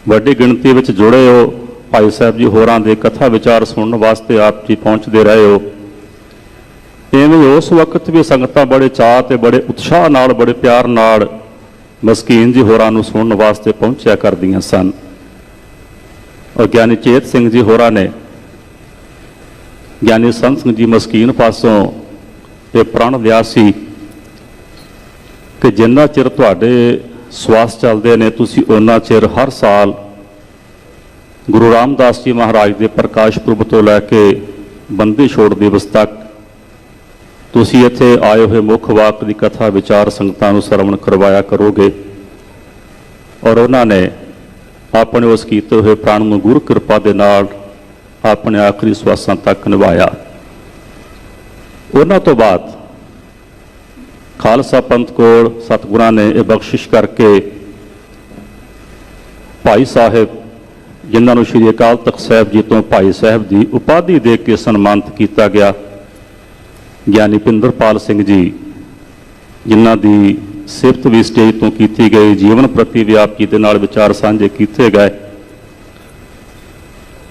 ਵੱਡੀ ਗਿਣਤੀ ਵਿੱਚ ਜੁੜੇ ਹੋ, ਭਾਈ ਸਾਹਿਬ ਜੀ ਹੋਰਾਂ ਦੇ ਕਥਾ ਵਿਚਾਰ ਸੁਣਨ ਵਾਸਤੇ ਆਪ ਜੀ ਪਹੁੰਚਦੇ ਰਹੇ ਹੋ ਇਵੇਂ ਉਸ ਵਕਤ ਵੀ ਸੰਗਤਾਂ ਬੜੇ ਚਾਅ ਤੇ ਬੜੇ ਉਤਸ਼ਾਹ ਨਾਲ, ਬੜੇ ਪਿਆਰ ਨਾਲ ਮਸਕੀਨ ਜੀ ਹੋਰਾਂ ਨੂੰ ਸੁਣਨ ਵਾਸਤੇ ਪਹੁੰਚਿਆ ਕਰਦੀਆਂ ਸਨ। ਔਰ ਗਿਆਨੀ ਚੇਤ ਸਿੰਘ ਜੀ ਹੋਰਾਂ ਨੇ ਗਿਆਨੀ ਸੰਤ ਸਿੰਘ ਜੀ ਮਸਕੀਨ ਪਾਸੋਂ ਇਹ ਪ੍ਰਣ ਲਿਆ ਸੀ ਕਿ ਜਿੰਨਾ ਚਿਰ ਤੁਹਾਡੇ ਸਵਾਸ ਚੱਲਦੇ ਨੇ, ਤੁਸੀਂ ਉਹਨਾਂ ਚਿਰ ਹਰ ਸਾਲ ਗੁਰੂ ਰਾਮਦਾਸ ਜੀ ਮਹਾਰਾਜ ਦੇ ਪ੍ਰਕਾਸ਼ ਪੁਰਬ ਤੋਂ ਲੈ ਕੇ ਬੰਦੀ ਛੋੜ ਦਿਵਸ ਤੱਕ ਤੁਸੀਂ ਇੱਥੇ ਆਏ ਹੋਏ ਮੁੱਖ ਵਾਕ ਦੀ ਕਥਾ, ਵਿਚਾਰ, ਸੰਗਤਾਂ ਨੂੰ ਸਰਵਣ ਕਰਵਾਇਆ ਕਰੋਗੇ ਔਰ ਉਹਨਾਂ ਨੇ ਆਪਣੇ ਉਸ ਕੀਤੇ ਹੋਏ ਪ੍ਰਾਣ ਨੂੰ ਗੁਰੂ ਕਿਰਪਾ ਦੇ ਨਾਲ ਆਪਣੇ ਆਖਰੀ ਸਵਾਸਾਂ ਤੱਕ ਨਿਭਾਇਆ ਉਹਨਾਂ ਤੋਂ ਬਾਅਦ ਖਾਲਸਾ ਪੰਥ ਕੋਲ ਸਤਿਗੁਰਾਂ ਨੇ ਇਹ ਬਖਸ਼ਿਸ਼ ਕਰਕੇ ਭਾਈ ਸਾਹਿਬ, ਜਿਨ੍ਹਾਂ ਨੂੰ ਸ਼੍ਰੀ ਅਕਾਲ ਤਖਤ ਸਾਹਿਬ ਜੀ ਤੋਂ ਭਾਈ ਸਾਹਿਬ ਦੀ ਉਪਾਧੀ ਦੇ ਕੇ ਸਨਮਾਨਿਤ ਕੀਤਾ ਗਿਆ। ਗਿਆਨੀ ਪਿੰਦਰਪਾਲ ਸਿੰਘ ਜੀ, ਜਿਨ੍ਹਾਂ ਦੀ ਸਿਫਤ ਵੀ ਸਟੇਜ ਤੋਂ ਕੀਤੀ ਗਈ, ਜੀਵਨ ਪ੍ਰਤੀ ਵਿਆਪਕੀ ਦੇ ਨਾਲ ਵਿਚਾਰ ਸਾਂਝੇ ਕੀਤੇ ਗਏ।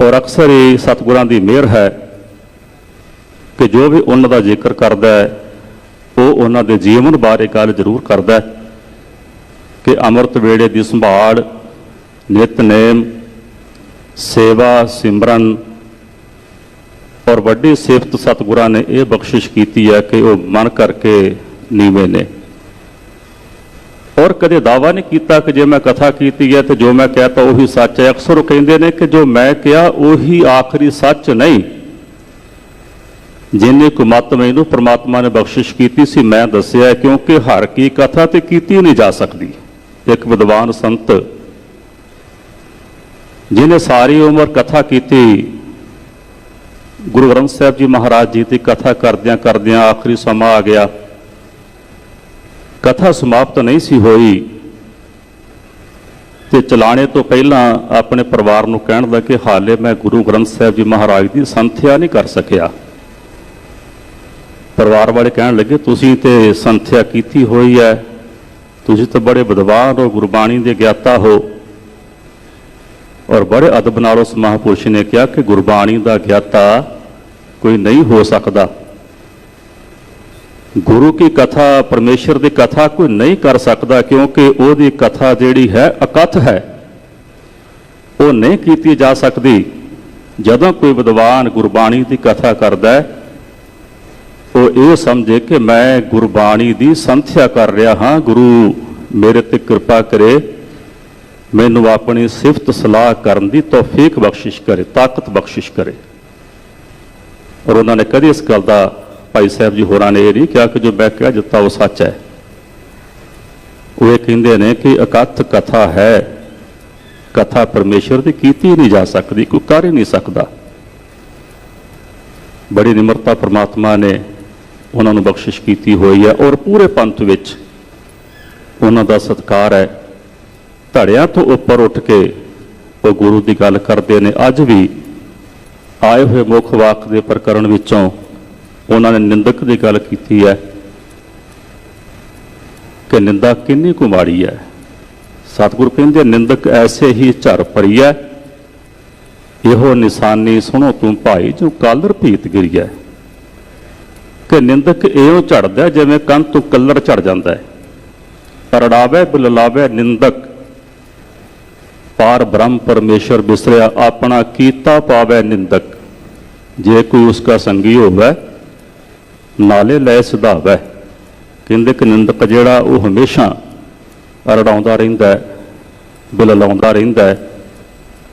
ਔਰ ਅਕਸਰ ਇਹ ਸਤਿਗੁਰਾਂ ਦੀ ਮਿਹਰ ਹੈ ਕਿ ਜੋ ਵੀ ਉਹਨਾਂ ਦਾ ਜ਼ਿਕਰ ਕਰਦਾ ਹੈ, ਉਹ ਉਹਨਾਂ ਦੇ ਜੀਵਨ ਬਾਰੇ ਗੱਲ ਜ਼ਰੂਰ ਕਰਦਾ ਹੈ ਕਿ ਅੰਮ੍ਰਿਤ ਵੇਲੇ ਦੀ ਸੰਭਾਲ, ਨਿਤਨੇਮ, ਸੇਵਾ, ਸਿਮਰਨ ਔਰ ਵੱਡੀ ਸਿਫਤ ਸਤਿਗੁਰਾਂ ਨੇ ਇਹ ਬਖਸ਼ਿਸ਼ ਕੀਤੀ ਹੈ ਕਿ ਉਹ ਮਨ ਕਰਕੇ ਨੀਵੇਂ ਨੇ। ਔਰ ਕਦੇ ਦਾਵਾ ਨਹੀਂ ਕੀਤਾ ਕਿ ਜੇ ਮੈਂ ਕਥਾ ਕੀਤੀ ਹੈ ਤੇ ਜੋ ਮੈਂ ਕਹਤਾ ਉਹੀ ਸੱਚ ਹੈ। ਅਕਸਰ ਉਹ ਕਹਿੰਦੇ ਨੇ ਕਿ ਜੋ ਮੈਂ ਕਿਹਾ ਉਹੀ ਆਖਰੀ ਸੱਚ ਨਹੀਂ। ਜਿਨੇ ਕੋ ਮਤ ਮੈਨੂੰ ਪ੍ਰਮਾਤਮਾ ਨੇ ਬਖਸ਼ਿਸ਼ ਕੀਤੀ ਸੀ, ਮੈਂ ਦੱਸਿਆ ਕਿਉਂਕਿ ਹਰ ਕੀ ਕਥਾ ਤੇ ਕੀਤੀ ਨਹੀਂ ਜਾ ਸਕਦੀ। ਇੱਕ ਵਿਦਵਾਨ ਸੰਤ ਜਿਨੇ ਸਾਰੀ ਉਮਰ ਕਥਾ ਕੀਤੀ ਗੁਰੂ ਗ੍ਰੰਥ ਸਾਹਿਬ ਜੀ ਮਹਾਰਾਜ ਜੀ ਦੀ ਕਥਾ ਕਰਦਿਆਂ ਕਰਦਿਆਂ ਆਖਰੀ ਸਮਾਂ ਆ ਗਿਆ। ਕਥਾ ਸਮਾਪਤ ਨਹੀਂ ਸੀ ਹੋਈ ਤੇ ਚਲਾਣੇ ਤੋਂ ਪਹਿਲਾਂ ਆਪਣੇ ਪਰਿਵਾਰ ਨੂੰ ਕਹਿਣ ਦਾ ਕਿ ਹਾਲੇ ਮੈਂ ਗੁਰੂ ਗ੍ਰੰਥ ਸਾਹਿਬ ਜੀ ਮਹਾਰਾਜ ਦੀ ਸੰਥਿਆ ਨਹੀਂ ਕਰ ਸਕਿਆ। ਪਰਿਵਾਰ ਵਾਲੇ ਕਹਿਣ ਲੱਗੇ, ਤੁਸੀਂ ਤੇ ਸੰਥਿਆ ਕੀਤੀ ਹੋਈ ਹੈ। ਤੁਸੀਂ ਤਾਂ ਬੜੇ ਵਿਦਵਾਨ ਹੋ, ਗੁਰਬਾਣੀ ਦੇ ਗਿਆਤਾ ਹੋ। ਔਰ ਬੜੇ ਅਦਬ ਨਾਲ ਉਸ ਮਹਾਪੁਰਸ਼ ਨੇ ਕਿਹਾ ਕਿ ਗੁਰਬਾਣੀ ਦਾ ਗਿਆਤਾ ਕੋਈ ਨਹੀਂ ਹੋ ਸਕਦਾ। ਗੁਰੂ ਕੀ ਕਥਾ, ਪਰਮੇਸ਼ਰ ਦੀ ਕਥਾ ਕੋਈ ਨਹੀਂ ਕਰ ਸਕਦਾ ਕਿਉਂਕਿ ਉਹਦੀ ਕਥਾ ਜਿਹੜੀ ਹੈ ਅਕਥ ਹੈ। ਉਹ ਨਹੀਂ ਕੀਤੀ ਜਾ ਸਕਦੀ। ਜਦੋਂ ਕੋਈ ਵਿਦਵਾਨ ਗੁਰਬਾਣੀ ਦੀ ਕਥਾ ਕਰਦਾ ਹੈ, ਉਹ ਇਹ ਸਮਝੇ ਕਿ ਮੈਂ ਗੁਰਬਾਣੀ ਦੀ ਸੰਥਿਆ ਕਰ ਰਿਹਾ ਹਾਂ। ਗੁਰੂ ਮੇਰੇ ਤੇ ਕਿਰਪਾ ਕਰੇ। ਮੈਨੂੰ ਆਪਣੀ ਸਿਫਤ ਸਲਾਹ ਕਰਨ ਦੀ ਤੌਫੀਕ ਬਖਸ਼ਿਸ਼ ਕਰੇ, ਤਾਕਤ ਬਖਸ਼ਿਸ਼ ਕਰੇ। ਔਰ ਉਹਨਾਂ ਨੇ ਕਦੇ ਇਸ ਗੱਲ ਦਾ ਭਾਈ ਸਾਹਿਬ ਜੀ ਹੋਰਾਂ ਨੇ ਇਹ ਨਹੀਂ ਕਿਹਾ ਕਿ ਜੋ ਮੈਂ ਕਿਹਾ ਦਿੱਤਾ ਉਹ ਸੱਚ ਹੈ। ਉਹ ਇਹ ਕਹਿੰਦੇ ਨੇ ਕਿ ਇਕੱਠ ਕਥਾ ਹੈ। ਕਥਾ ਪਰਮੇਸ਼ਰ ਦੀ ਕੀਤੀ ਨਹੀਂ ਜਾ ਸਕਦੀ, ਕੋਈ ਕਰ ਹੀ ਨਹੀਂ ਸਕਦਾ। ਬੜੀ ਨਿਮਰਤਾ ਪ੍ਰਮਾਤਮਾ ਨੇ ਉਹਨਾਂ ਨੂੰ ਬਖਸ਼ਿਸ਼ ਕੀਤੀ ਹੋਈ ਹੈ ਔਰ ਪੂਰੇ ਪੰਥ ਵਿੱਚ ਉਹਨਾਂ ਦਾ ਸਤਿਕਾਰ ਹੈ। ਧੜਿਆਂ ਤੋਂ ਉੱਪਰ ਉੱਠ ਕੇ ਉਹ ਗੁਰੂ ਦੀ ਗੱਲ ਕਰਦੇ ਨੇ। ਅੱਜ ਵੀ ਆਏ ਹੋਏ ਮੁੱਖ ਵਾਕ ਦੇ ਪ੍ਰਕਰਣ ਵਿੱਚੋਂ ਉਹਨਾਂ ਨੇ ਨਿੰਦਕ ਦੀ ਗੱਲ ਕੀਤੀ ਹੈ ਕਿ ਨਿੰਦਾ ਕਿੰਨੀ ਕੁ ਮਾੜੀ ਹੈ। ਸਤਿਗੁਰ ਕਹਿੰਦੇ, ਨਿੰਦਕ ਐਸੇ ਹੀ ਝਰ ਪਰੀ ਹੈ, ਇਹੋ ਨਿਸ਼ਾਨੀ ਸੁਣੋ ਤੂੰ ਭਾਈ ਜੋ ਕਾਲਰ ਭੀਤ ਗਿਰੀਐ ਕਿ ਨਿੰਦਕ ਇਹੋ ਝੜਦਾ ਜਿਵੇਂ ਕੰਨ ਤੋਂ ਕੱਲਰ ਝੜ ਜਾਂਦਾ ਹੈ। ਰੜਾਵੇ, ਬੁਲਲਾਵੇ, ਨਿੰਦਕ ਪਾਰ ਬ੍ਰਹਮ ਪਰਮੇਸ਼ਰ ਬਿਸਰਿਆ, ਆਪਣਾ ਕੀਤਾ ਪਾਵੇ ਨਿੰਦਕ। ਜੇ ਕੋਈ ਉਸਕਾ ਸੰਗੀ ਹੋਵੇ, ਨਾਲੇ ਲੈ ਸੁਧਾਵੇ। ਕਹਿੰਦੇ ਕਿ ਨਿੰਦਕ ਜਿਹੜਾ ਉਹ ਹਮੇਸ਼ਾ ਰੜਾਉਂਦਾ ਰਹਿੰਦਾ ਹੈ, ਬੁਲਲਾਉਂਦਾ ਰਹਿੰਦਾ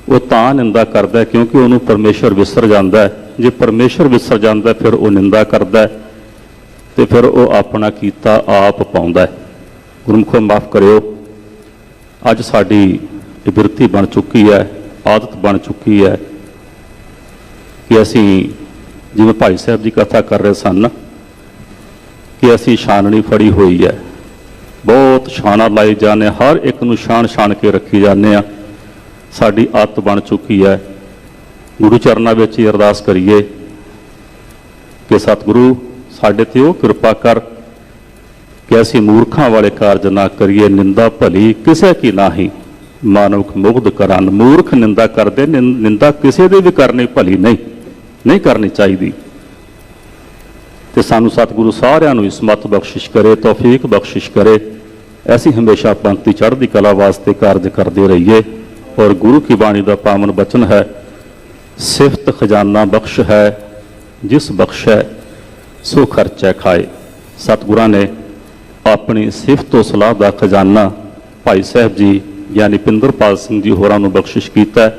ਉਹ ਤਾਂ ਨਿੰਦਾ ਕਰਦਾ ਕਿਉਂਕਿ ਉਹਨੂੰ ਪਰਮੇਸ਼ਰ ਵਿਸਰ ਜਾਂਦਾ ਜੇ ਪਰਮੇਸ਼ਰ ਵਿਸਰ ਜਾਂਦਾ ਫਿਰ ਉਹ ਨਿੰਦਾ ਕਰਦਾ ਹੈ ਤੇ ਫਿਰ ਉਹ ਆਪਣਾ ਕੀਤਾ ਆਪ ਪਾਉਂਦਾ ਹੈ। ਗੁਰਮੁਖੋ ਮਾਫ ਕਰਿਓ। ਅੱਜ ਸਾਡੀ ਇਹ ਬਿਰਤੀ ਬਣ ਚੁੱਕੀ ਹੈ ਆਦਤ ਬਣ ਚੁੱਕੀ ਹੈ ਕਿ ਅਸੀਂ ਜਿਵੇਂ ਭਾਈ ਸਾਹਿਬ ਜੀ ਕਥਾ ਕਰ ਰਹੇ ਸਨ ਕਿ ਅਸੀਂ ਛਾਨਣੀ ਫੜੀ ਹੋਈ ਹੈ। ਬਹੁਤ ਛਾਣਾ ਲਾਈ ਜਾਂਦੇ ਹਾਂ, ਹਰ ਇੱਕ ਨੂੰ ਛਾਣ ਛਾਣ ਕੇ ਰੱਖੀ ਜਾਂਦੇ ਆ ਸਾਡੀ ਆਦਤ ਬਣ ਚੁੱਕੀ ਹੈ। ਗੁਰੂ ਚਰਨਾਂ ਵਿੱਚ ਹੀ ਅਰਦਾਸ ਕਰੀਏ ਕਿ ਸਤਿਗੁਰੂ ਸਾਡੇ ਤੇ ਉਹ ਕਿਰਪਾ ਕਰ ਕਿ ਅਸੀਂ ਮੂਰਖਾਂ ਵਾਲੇ ਕਾਰਜ ਨਾ ਕਰੀਏ ਨਿੰਦਾ ਭਲੀ ਕਿਸੇ ਕੀ ਨਾਹੀ। ਮਾਨਵਕ ਮੁਗਧ ਕਰਨ ਮੂਰਖ ਨਿੰਦਾ ਕਰਦੇ, ਨਿੰ- ਨਿੰਦਾ ਕਿਸੇ ਦੀ ਵੀ ਕਰਨੀ ਭਲੀ ਨਹੀਂ ਨਹੀਂ ਕਰਨੀ ਚਾਹੀਦੀ। ਤੇ ਸਾਨੂੰ ਸਤਿਗੁਰੂ ਸਾਰਿਆਂ ਨੂੰ ਇਸ ਮਤ ਬਖਸ਼ਿਸ਼ ਕਰੇ, ਤੌਫੀਕ ਬਖਸ਼ਿਸ਼ ਕਰੇ। ਐਸੀ ਹਮੇਸ਼ਾ ਪੰਕਤੀ ਚੜ੍ਹਦੀ ਕਲਾ ਵਾਸਤੇ ਕਾਰਜ ਕਰਦੇ ਰਹੀਏ ਔਰ ਗੁਰੂ ਕੀ ਬਾਣੀ ਦਾ ਪਾਵਨ ਬਚਨ ਹੈ, ਸਿਫਤ ਖਜ਼ਾਨਾ ਬਖਸ਼ ਹੈ, ਜਿਸ ਬਖਸ਼ੈ ਸੋ ਖਰਚੈ ਖਾਏ। ਸਤਿਗੁਰਾਂ ਨੇ ਆਪਣੀ ਸਿਫਤ ਤੋਂ ਸਲਾਹ ਦਾ ਖਜ਼ਾਨਾ ਭਾਈ ਸਾਹਿਬ ਜੀ ਯਾਨੀ ਪਿੰਦਰਪਾਲ ਸਿੰਘ ਜੀ ਹੋਰਾਂ ਨੂੰ ਬਖਸ਼ਿਸ਼ ਕੀਤਾ।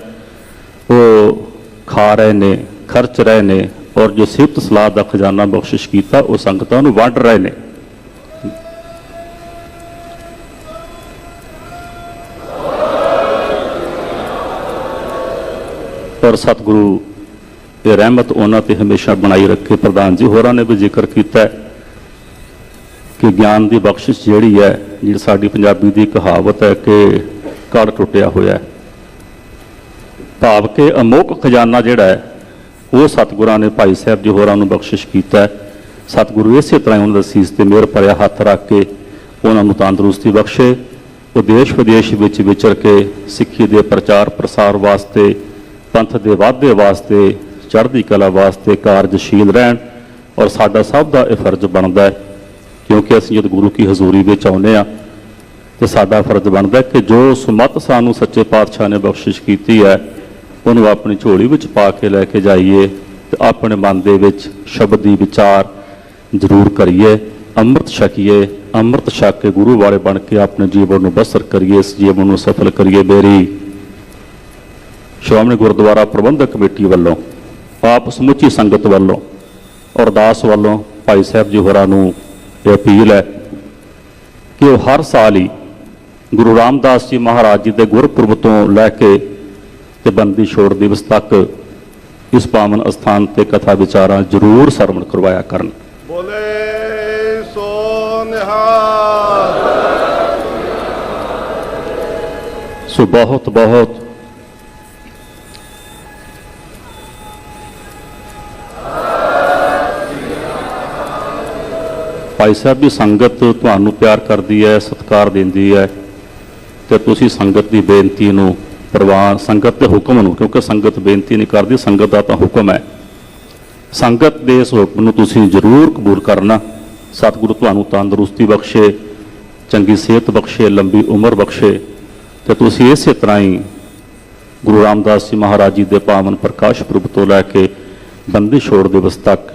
ਉਹ ਖਾ ਰਹੇ ਨੇ, ਖਰਚ ਰਹੇ ਨੇ ਔਰ ਜੋ ਸਿਫਤ ਸਲਾਹ ਦਾ ਖਜ਼ਾਨਾ ਬਖਸ਼ਿਸ਼ ਕੀਤਾ, ਉਹ ਸੰਗਤਾਂ ਨੂੰ ਵੰਡ ਰਹੇ ਨੇ। ਔਰ ਸਤਿਗੁਰੂ, ਇਹ ਰਹਿਮਤ ਉਹਨਾਂ ਤੇ ਹਮੇਸ਼ਾ ਬਣਾਈ ਰੱਖੇ। ਪ੍ਰਧਾਨ ਜੀ ਹੋਰਾਂ ਨੇ ਵੀ ਜ਼ਿਕਰ ਕੀਤਾ ਕਿ ਗਿਆਨ ਦੀ ਬਖਸ਼ਿਸ਼ ਜਿਹੜੀ ਹੈ, ਜਿਹੜੀ ਸਾਡੀ ਪੰਜਾਬੀ ਦੀ ਕਹਾਵਤ ਹੈ ਕਿ ਕੜ ਟੁੱਟਿਆ ਹੋਇਆ ਹੈ। ਭਾਵ ਕਿ ਅਮੋਕ ਖਜ਼ਾਨਾ ਜਿਹੜਾ ਹੈ, ਉਹ ਸਤਿਗੁਰਾਂ ਨੇ ਭਾਈ ਸਾਹਿਬ ਜੀ ਹੋਰਾਂ ਨੂੰ ਬਖਸ਼ਿਸ਼ ਕੀਤਾ ਸਤਿਗੁਰੂ ਇਸੇ ਤਰ੍ਹਾਂ ਹੀ ਉਹਨਾਂ ਦਾ ਸੀਸ ਤੇ ਮਿਹਰ ਭਰਿਆ ਹੱਥ ਰੱਖ ਕੇ ਉਹਨਾਂ ਨੂੰ ਤੰਦਰੁਸਤੀ ਬਖਸ਼ੇ ਉਹ ਦੇਸ਼ ਵਿਦੇਸ਼ ਵਿੱਚ ਵਿਚਰ ਕੇ ਸਿੱਖੀ ਦੇ ਪ੍ਰਚਾਰ ਪ੍ਰਸਾਰ ਵਾਸਤੇ, ਪੰਥ ਦੇ ਵਾਧੇ ਵਾਸਤੇ, ਚੜ੍ਹਦੀ ਕਲਾ ਵਾਸਤੇ ਕਾਰਜਸ਼ੀਲ ਰਹਿਣ ਔਰ ਸਾਡਾ ਸਭ ਦਾ ਇਹ ਫਰਜ਼ ਬਣਦਾ ਹੈ। ਕਿਉਂਕਿ ਅਸੀਂ ਜਦ ਗੁਰੂ ਕੀ ਹਜ਼ੂਰੀ ਵਿੱਚ ਆਉਂਦੇ ਆ ਤੇ ਸਾਡਾ ਫਰਜ਼ ਬਣਦਾ ਕਿ ਜੋ ਸੁਮਤ ਸਾਨੂੰ ਸੱਚੇ ਪਾਤਸ਼ਾਹ ਨੇ ਬਖਸ਼ਿਸ਼ ਕੀਤੀ ਹੈ, ਉਹਨੂੰ ਆਪਣੀ ਝੋਲੀ ਵਿੱਚ ਪਾ ਕੇ ਲੈ ਕੇ ਜਾਈਏ ਤੇ ਆਪਣੇ ਮਨ ਦੇ ਵਿੱਚ ਸ਼ਬਦ ਦੀ ਵਿਚਾਰ ਜ਼ਰੂਰ ਕਰੀਏ, ਅੰਮ੍ਰਿਤ ਛਕੀਏ, ਅੰਮ੍ਰਿਤ ਛਕ ਕੇ ਗੁਰੂ ਵਾਲੇ ਬਣ ਕੇ ਆਪਣੇ ਜੀਵਨ ਨੂੰ ਬਸਰ ਕਰੀਏ, ਇਸ ਜੀਵਨ ਨੂੰ ਸਫਲ ਕਰੀਏ ਮੇਰੀ। ਸ਼੍ਰੋਮਣੀ ਗੁਰਦੁਆਰਾ ਪ੍ਰਬੰਧਕ ਕਮੇਟੀ ਵੱਲੋਂ, ਆਪ ਸਮੁੱਚੀ ਸੰਗਤ ਵੱਲੋਂ, ਅਰਦਾਸ ਵੱਲੋਂ ਭਾਈ ਸਾਹਿਬ ਜੀ ਹੋਰਾਂ ਨੂੰ ਇਹ ਅਪੀਲ ਹੈ ਕਿ ਉਹ ਹਰ ਸਾਲ ਹੀ ਗੁਰੂ ਰਾਮਦਾਸ ਜੀ ਮਹਾਰਾਜ ਜੀ ਦੇ ਗੁਰਪੁਰਬ ਤੋਂ ਲੈ ਕੇ ਤੇ ਬੰਦੀ ਛੋੜ ਦਿਵਸ ਤੱਕ ਇਸ ਪਾਵਨ ਅਸਥਾਨ ਤੇ ਕਥਾ ਵਿਚਾਰਾਂ ਜ਼ਰੂਰ ਸਰਵਣ ਕਰਵਾਇਆ ਕਰਨ। ਬੋਲੇ ਸੋ ਨਿਹਾਲ। ਸੋ ਬਹੁਤ ਬਹੁਤ। ਭਾਈ ਸਾਹਿਬ ਦੀ ਸੰਗਤ ਤੁਹਾਨੂੰ ਪਿਆਰ ਕਰਦੀ ਹੈ ਸਤਿਕਾਰ ਦਿੰਦੀ ਹੈ। ਤੇ ਤੁਸੀਂ ਸੰਗਤ ਦੀ ਬੇਨਤੀ ਨੂੰ ਪ੍ਰਵਾਨ ਸੰਗਤ ਦੇ ਹੁਕਮ ਨੂੰ, ਕਿਉਂਕਿ ਸੰਗਤ ਬੇਨਤੀ ਨਹੀਂ ਕਰਦੀ, ਸੰਗਤ ਦਾ ਤਾਂ ਹੁਕਮ ਹੈ। ਸੰਗਤ ਦੇ ਇਸ ਹੁਕਮ ਨੂੰ ਤੁਸੀਂ ਜ਼ਰੂਰ ਕਬੂਲ ਕਰਨਾ। ਸਤਿਗੁਰੂ ਤੁਹਾਨੂੰ ਤੰਦਰੁਸਤੀ ਬਖਸ਼ੇ, ਚੰਗੀ ਸਿਹਤ ਬਖਸ਼ੇ, ਲੰਬੀ ਉਮਰ ਬਖਸ਼ੇ। ਤੇ ਤੁਸੀਂ ਇਸੇ ਤਰ੍ਹਾਂ ਹੀ ਗੁਰੂ ਰਾਮਦਾਸ ਜੀ ਮਹਾਰਾਜ ਜੀ ਦੇ ਪਾਵਨ ਪ੍ਰਕਾਸ਼ ਪੁਰਬ ਤੋਂ ਲੈ ਕੇ ਬੰਦੀ ਛੋੜ ਦਿਵਸ ਤੱਕ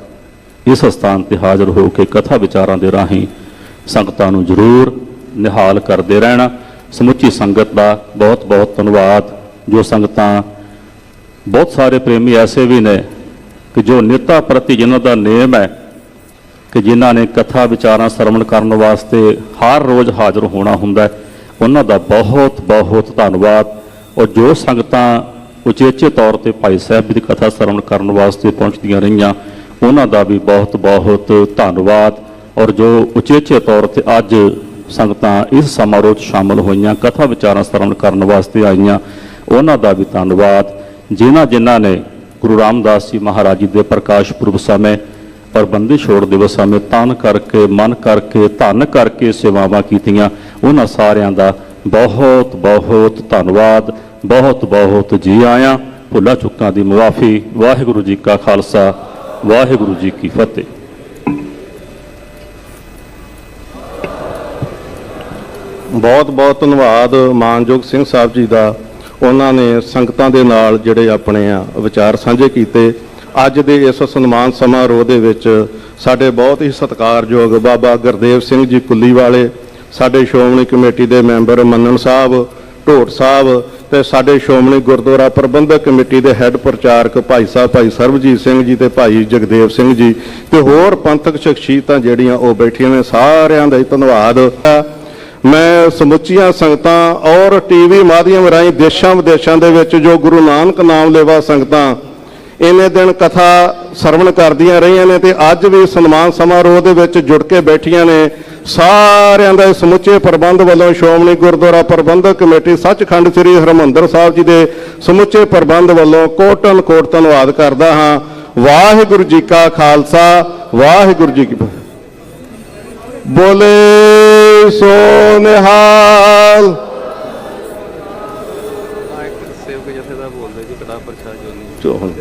ਇਸ ਸਥਾਨ ਤੇ ਹਾਜ਼ਰ ਹੋ ਕੇ ਕਥਾ ਵਿਚਾਰਾਂ ਦੇ ਰਾਹੀਂ ਸੰਗਤਾਂ ਨੂੰ ਜ਼ਰੂਰ ਨਿਹਾਲ ਕਰਦੇ ਰਹਿਣਾ। ਸਮੁੱਚੀ ਸੰਗਤ ਦਾ ਬਹੁਤ ਬਹੁਤ ਧੰਨਵਾਦ। ਜੋ ਸੰਗਤਾਂ ਬਹੁਤ ਸਾਰੇ ਪ੍ਰੇਮੀ ਐਸੇ ਵੀ ਨੇ ਕਿ ਜੋ ਨਿੱਤਾ ਪ੍ਰਤੀ ਜਿਨ੍ਹਾਂ ਦਾ ਨੇਮ ਹੈ ਕਿ ਜਿਨ੍ਹਾਂ ਨੇ ਕਥਾ ਵਿਚਾਰਾਂ ਸਰਵਣ ਕਰਨ ਵਾਸਤੇ ਹਰ ਰੋਜ਼ ਹਾਜ਼ਰ ਹੋਣਾ ਹੁੰਦਾ ਉਹਨਾਂ ਦਾ ਬਹੁਤ ਬਹੁਤ ਧੰਨਵਾਦ। ਔਰ ਜੋ ਸੰਗਤਾਂ ਉਚੇਚੇ ਤੌਰ ਤੇ ਭਾਈ ਸਾਹਿਬ ਜੀ ਦੀ ਕਥਾ ਸਰਵਣ ਕਰਨ ਵਾਸਤੇ ਪਹੁੰਚਦੀਆਂ ਰਹੀਆਂ, ਉਹਨਾਂ ਦਾ ਵੀ ਬਹੁਤ ਬਹੁਤ ਧੰਨਵਾਦ। ਔਰ ਜੋ ਉਚੇਚੇ ਤੌਰ ਤੇ ਅੱਜ ਸੰਗਤਾਂ ਇਸ ਸਮਾਰੋਹ 'ਚ ਸ਼ਾਮਲ ਹੋਈਆਂ, ਕਥਾ ਵਿਚਾਰਾਂ ਸਰਵਣ ਕਰਨ ਵਾਸਤੇ ਆਈਆਂ। ਉਹਨਾਂ ਦਾ ਵੀ ਧੰਨਵਾਦ। ਜਿਨ੍ਹਾਂ ਜਿਨ੍ਹਾਂ ਨੇ ਗੁਰੂ ਰਾਮਦਾਸ ਜੀ ਮਹਾਰਾਜ ਜੀ ਦੇ ਪ੍ਰਕਾਸ਼ ਪੁਰਬ ਸਮੇਂ ਔਰ ਬੰਦੀ ਛੋੜ ਦਿਵਸ ਸਮੇਂ ਤਨ ਕਰਕੇ, ਮਨ ਕਰਕੇ, ਧਨ ਕਰਕੇ ਸੇਵਾਵਾਂ ਕੀਤੀਆਂ, ਉਹਨਾਂ ਸਾਰਿਆਂ ਦਾ ਬਹੁਤ ਬਹੁਤ ਧੰਨਵਾਦ। ਬਹੁਤ ਬਹੁਤ ਜੀ ਆਇਆਂ। ਭੁੱਲਾਂ ਚੁੱਕਾਂ ਦੀ ਮੁਆਫੀ। ਵਾਹਿਗੁਰੂ ਜੀ ਕਾ ਖਾਲਸਾ। ਵਾਹਿਗੁਰੂ ਜੀ ਕੀ ਫਤਿਹ। ਬਹੁਤ ਬਹੁਤ ਧੰਨਵਾਦ ਮਾਨਯੋਗ ਸਿੰਘ ਸਾਹਿਬ ਜੀ ਦਾ। ਉਹਨਾਂ ਨੇ ਸੰਗਤਾਂ ਦੇ ਨਾਲ ਜਿਹੜੇ ਆਪਣੇ ਆ ਵਿਚਾਰ ਸਾਂਝੇ ਕੀਤੇ। ਅੱਜ ਦੇ ਇਸ ਸਨਮਾਨ ਸਮਾਰੋਹ ਦੇ ਵਿੱਚ ਸਾਡੇ ਬਹੁਤ ਹੀ ਸਤਿਕਾਰਯੋਗ ਬਾਬਾ ਗੁਰਦੇਵ ਸਿੰਘ ਜੀ ਕੁੱਲੀ ਵਾਲੇ, ਸਾਡੇ ਸ਼੍ਰੋਮਣੀ ਕਮੇਟੀ ਦੇ ਮੈਂਬਰ ਮੰਨਣ ਸਾਹਿਬ, ਢੋਟ ਸਾਹਿਬ ਤੇ ਸਾਡੇ ਸ਼੍ਰੋਮਣੀ ਗੁਰਦੁਆਰਾ ਪ੍ਰਬੰਧਕ ਕਮੇਟੀ ਦੇ ਹੈੱਡ ਪ੍ਰਚਾਰਕ ਭਾਈ ਸਾਹਿਬ, ਭਾਈ ਸਰਬਜੀਤ ਸਿੰਘ ਜੀ ਤੇ ਭਾਈ ਜਗਦੇਵ ਸਿੰਘ ਜੀ ਤੇ ਹੋਰ ਪੰਥਕ ਸ਼ਖਸੀਅਤਾਂ ਜਿਹੜੀਆਂ ਉਹ ਬੈਠੀਆਂ ਨੇ, ਸਾਰਿਆਂ ਦਾ ਹੀ ਧੰਨਵਾਦ। ਮੈਂ ਸਮੁੱਚੀਆਂ ਸੰਗਤਾਂ ਔਰ ਟੀਵੀ ਮਾਧਿਅਮ ਰਾਹੀਂ ਦੇਸ਼ਾਂ ਵਿਦੇਸ਼ਾਂ ਦੇ ਵਿੱਚ ਜੋ ਗੁਰੂ ਨਾਨਕ ਨਾਮ ਲੇਵਾ ਸੰਗਤਾਂ ਇਹਨੇ ਦਿਨ ਕਥਾ ਸਰਵਣ ਕਰਦੀਆਂ ਰਹੀਆਂ ਨੇ ਤੇ ਅੱਜ ਵੀ ਸਨਮਾਨ ਸਮਾਰੋਹ ਦੇ ਵਿੱਚ ਜੁੜ ਕੇ ਬੈਠੀਆਂ ਨੇ। ਸਾਰਿਆਂ ਦਾ ਸਮੁੱਚੇ ਪ੍ਰਬੰਧ ਵੱਲੋਂ ਸ਼੍ਰੋਮਣੀ ਗੁਰਦੁਆਰਾ ਪ੍ਰਬੰਧਕ ਕਮੇਟੀ ਸੱਚਖੰਡ ਸ੍ਰੀ ਹਰਮੰਦਰ ਸਾਹਿਬ ਜੀ ਦੇ ਸਮੁੱਚੇ ਪ੍ਰਬੰਧ ਵੱਲੋਂ ਕੋਟਨ ਕੋਟ ਧੰਨਵਾਦ ਕਰਦਾ ਹਾਂ। ਵਾਹਿਗੁਰੂ ਜੀ ਕਾ ਖਾਲਸਾ, ਵਾਹਿਗੁਰੂ ਜੀ ਕੀ ਬੋਲੇ ਸੋ ਨਿਹਾਲ ਜੋ ਹੁਣ